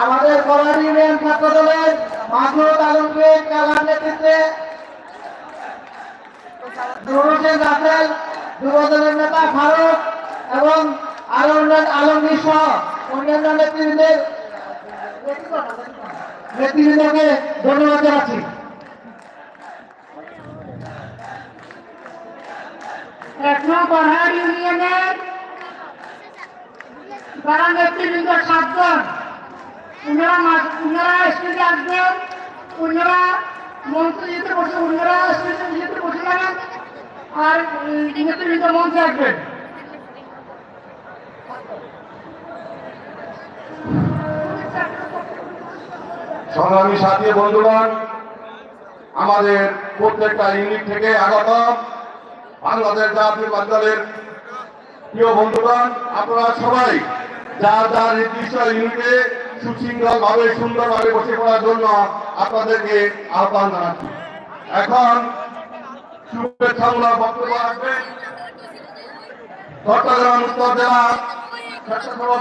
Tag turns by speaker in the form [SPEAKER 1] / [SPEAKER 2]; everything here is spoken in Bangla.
[SPEAKER 1] আমাদের কলার ইউনিয়ন ছাত্র দলের মাসুদ আলমকে খেলার নেতৃত্বে নেতা ফারুক এবং ধন্যবাদ জানাচ্ছি।
[SPEAKER 2] হার ইউনিয়নের যারা নেতৃবৃন্দ সাতজন। মন্ত্রী বসে বসে যাবেন আর নেতৃবৃন্দ
[SPEAKER 3] সংগ্রামী সাথী বন্ধুগণ, আমাদের প্রত্যেকটা ইউনিট থেকে আগত বাংলাদেশ জাতীয় দলের প্রিয় বন্ধুগণ, আপনারা সবাই যার যার নির্দিষ্ট ইউনিটে সুশৃঙ্খল ভাবে সুন্দরভাবে বসে পড়ার জন্য আপনাদেরকে আহ্বান জানাচ্ছি। এখন শুভেচ্ছামূলক বক্তব্য রাখবেন। চট্টগ্রাম উত্তর জেলা, স্বেচ্ছাসেবক